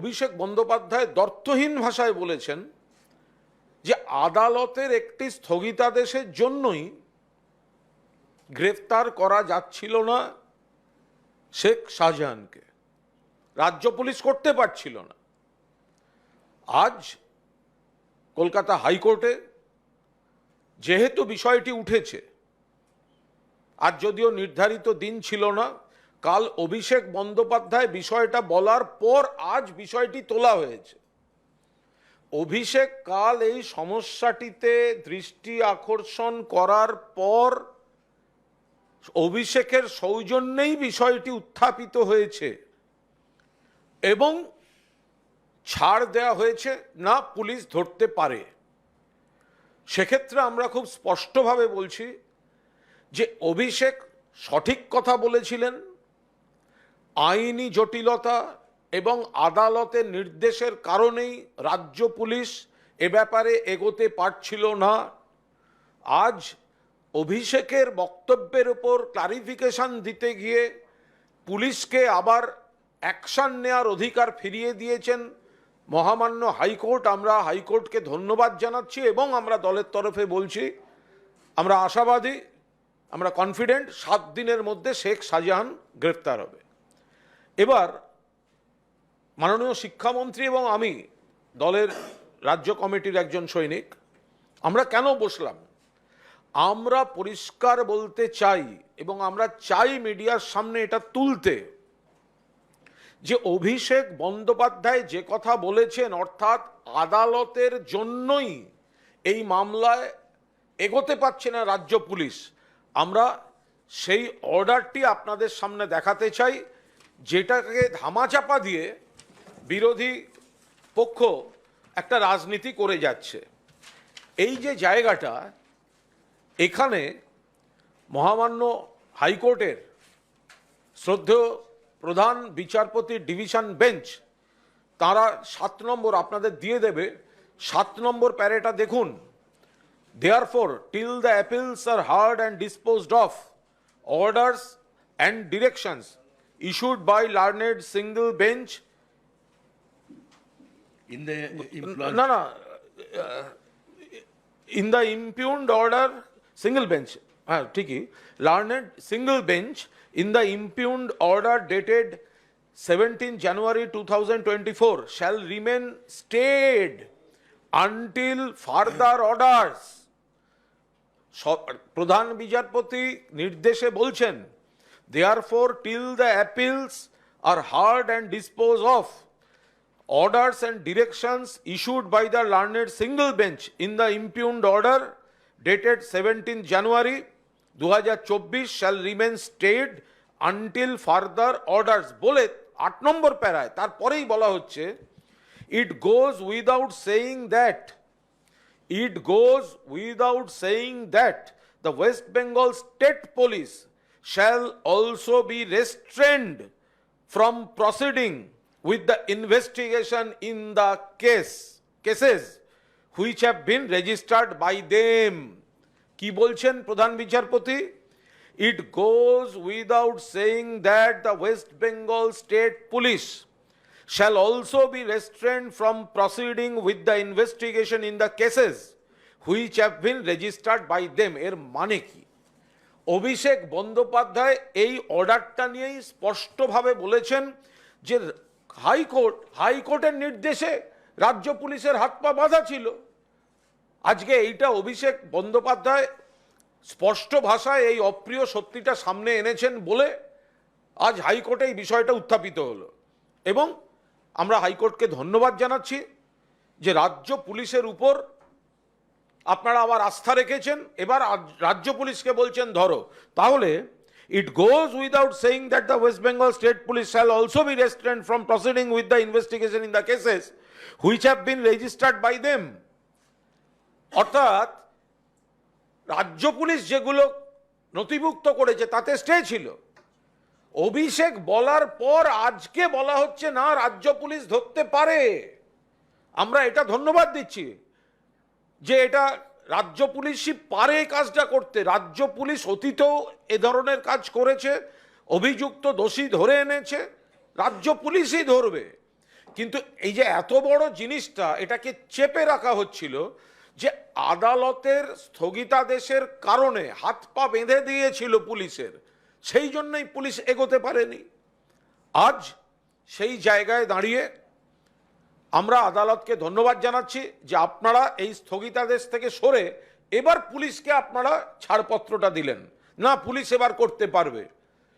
অভিষেক বন্দ্যোপাধ্যায় দর্থহীন ভাষায় বলেছেন যে আদালতের একটি স্থগিতাদেশের জন্যই গ্রেফতার করা যাচ্ছিল না শেখ শাহজাহানকে। রাজ্য পুলিশ করতে পারছিল না। আজ কলকাতা হাইকোর্টে যেহেতু বিষয়টি উঠেছে, আর যদিও নির্ধারিত দিন ছিল না কাল অভিষেক বন্দ্যোপাধ্যায় বিষয়টা বলার পর আজ বিষয়টি তোলা হয়েছে। অভিষেক কাল এই সমস্যাটিতে দৃষ্টি আকর্ষণ করার পর অভিষেকের সৌজন্যেই বিষয়টি উত্থাপিত হয়েছে এবং ছাড় দেওয়া হয়েছে, না পুলিশ ধরতে পারে। সেক্ষেত্রে আমরা খুব স্পষ্টভাবে বলছি যে অভিষেক সঠিক কথা বলেছিলেন আইনি জটিলতা এবং আদালতের নির্দেশের কারণেই রাজ্য পুলিশ এ ব্যাপারে এগোতে পারছিল না। আজ অভিষেকের বক্তব্যের উপর ক্লারিফিকেশন দিতে গিয়ে পুলিশকে আবার অ্যাকশন নেওয়ার অধিকার ফিরিয়ে দিয়েছেন মহামান্য হাইকোর্ট। আমরা হাইকোর্টকে ধন্যবাদ জানাচ্ছি এবং আমরা দলের তরফে বলছি, আমরা আশাবাদী, আমরা কনফিডেন্ট সাত দিনের মধ্যে শেখ শাহজাহান গ্রেফতার হবে। এবার মাননীয় শিক্ষামন্ত্রী এবং আমি দলের রাজ্য কমিটির একজন সৈনিক, আমরা কেন বসলাম? আমরা পরিষ্কার বলতে চাই এবং আমরা চাই মিডিয়ার সামনে এটা তুলতে যে অভিষেক বন্দ্যোপাধ্যায় যে কথা বলেছেন, অর্থাৎ আদালতের জন্যই এই মামলায় এগোতে পারছে না রাজ্য পুলিশ। আমরা সেই অর্ডারটি আপনাদের সামনে দেখাতে চাই। যেটাকে ধামাচাপা দিয়ে বিরোধী পক্ষ একটা রাজনীতি করে যাচ্ছে। এই যে জায়গাটা, এখানে মহামান্য হাইকোর্টের শ্রদ্ধেয় প্রধান বিচারপতি ডিভিশন বেঞ্চ, তারা সাত নম্বর আপনাদের দিয়ে দেবে। সাত নম্বর প্যারেটা দেখুন। Therefore till the appeals are heard and disposed of orders and directions issued by learned single bench In the employ- না না in the impugned order single bench হ্যাঁ ঠিকই learned single bench in the impugned order dated seventeen January two thousand twenty four shall remain stayed until further orders প্রধান বিচারপতি নির্দেশে বলছেন for till the appeals are heard and dispose of orders and directions issued by the learned single bench in the impugned order dated 17 January 2024 shall remain stayed until further orders বলে আট নম্বর প্যারায় তারপরেই বলা হচ্ছে it goes without saying that it goes without saying that the West Bengal State Police shall also be restrained from proceeding with the investigation in the case cases which have been registered by them কি বলছেন প্রধান বিচারপতি it goes without saying that the West Bengal state police shall also be restrained from proceeding with the investigation in the cases which have been registered by them এর মানে কি অভিষেক বন্দ্যোপাধ্যায় এই অর্ডারটা নিয়েই স্পষ্টভাবে বলেছেন যে হাইকোর্ট, হাইকোর্টের নির্দেশে রাজ্য পুলিশের হাত পা বাঁধা ছিল। আজকে এইটা অভিষেক বন্দ্যোপাধ্যায় স্পষ্ট ভাষায় এই অপ্রিয় সত্যিটা সামনে এনেছেন বলে আজ হাইকোর্টে এই বিষয়টা উত্থাপিত হলো। এবং আমরা হাইকোর্টকে ধন্যবাদ জানাচ্ছি যে রাজ্য পুলিশের উপর আপনারা আবার আস্থা রেখেছেন, এবার রাজ্য পুলিশকে বলছেন, ধরো, তাহলে it goes without saying that the West Bengal state police shall also be restraint from proceeding with the investigation in the cases which have been registered by them অর্থাৎ, রাজ্য পুলিশ যেগুলো নথিভুক্ত করেছে, তাতে স্টে ছিল। অভিষেক বলার পর আজকে বলা হচ্ছে, না, রাজ্য পুলিশ ধরতে পারে। আমরা এটা ধন্যবাদ দিচ্ছি। যে এটা রাজ্য পুলিশই পারে কাজটা করতে। রাজ্য পুলিশ অতীতেও এ ধরনের কাজ করেছে, অভিযুক্ত দোষী ধরে এনেছে, রাজ্য পুলিশই ধরবে। কিন্তু এই যে এত বড় জিনিসটা, এটাকে চেপে রাখা হচ্ছিল যে আদালতের স্থগিতাদেশের কারণে হাত পা বেঁধে দিয়েছিল পুলিশের, সেই জন্যই পুলিশ এগোতে পারেনি। আজ সেই জায়গায় দাঁড়িয়ে আমরা আদালতকে ধন্যবাদ জানাচ্ছি যে আপনারা এই স্থগিতাদেশ থেকে সরে এবার পুলিশকে আপনারা ছাড়পত্রটা দিলেন। না, পুলিশ এবার করতে পারবে।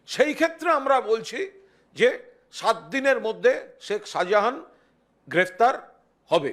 সেই ক্ষেত্রে আমরা বলছি যে সাত দিনের মধ্যে শেখ শাহজাহান গ্রেফতার হবে।